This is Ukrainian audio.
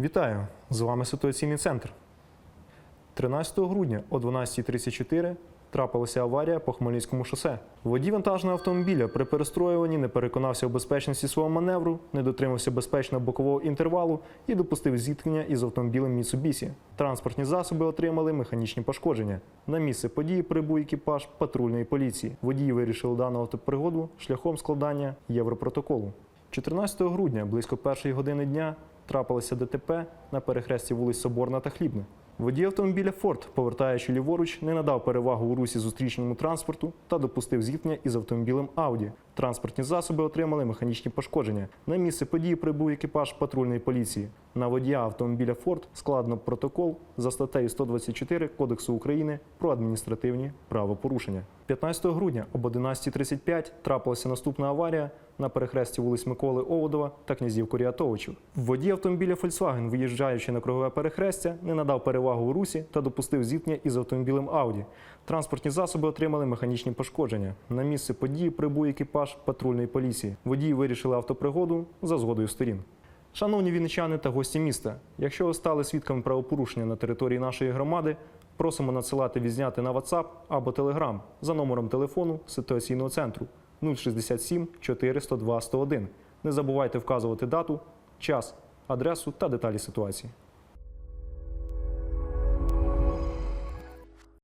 Вітаю! З вами ситуаційний центр. 13 грудня о 12.34 трапилася аварія по Хмельницькому шосе. Водій вантажного автомобіля при перестроюванні не переконався в безпечності свого маневру, не дотримався безпечного бокового інтервалу і допустив зіткнення із автомобілем Mitsubishi. Транспортні засоби отримали механічні пошкодження. На місце події прибув екіпаж патрульної поліції. Водії вирішили дану автопригоду шляхом складання європротоколу. 14 грудня близько першої години дня трапилося ДТП на перехресті вулиць Соборна та Хлібна. Водій автомобіля Форд, повертаючи ліворуч, не надав перевагу у русі зустрічному транспорту та допустив зіткнення із автомобілем Ауді. Транспортні засоби отримали механічні пошкодження. На місце події прибув екіпаж патрульної поліції. На водія автомобіля Форд складено протокол за статтею 124 Кодексу України про адміністративні правопорушення. 15 грудня об 11.35 трапилася наступна аварія на перехресті вулиць Миколи Оводова та князів Коріатовичів. Водій автомобіля Volkswagen, виїжджаючи на кругове перехрестя, не надав перевагу у русі та допустив зіткнення із автомобілем Audi. Транспортні засоби отримали механічні пошкодження. На місце події прибув екіпаж патрульної поліції. Водії вирішили автопригоду за згодою сторін. Шановні вінничани та гості міста, якщо ви стали свідками правопорушення на території нашої громади, просимо надсилати відзняти на WhatsApp або Telegram за номером телефону ситуаційного центру 067 402 101. Не забувайте вказувати дату, час, адресу та деталі ситуації.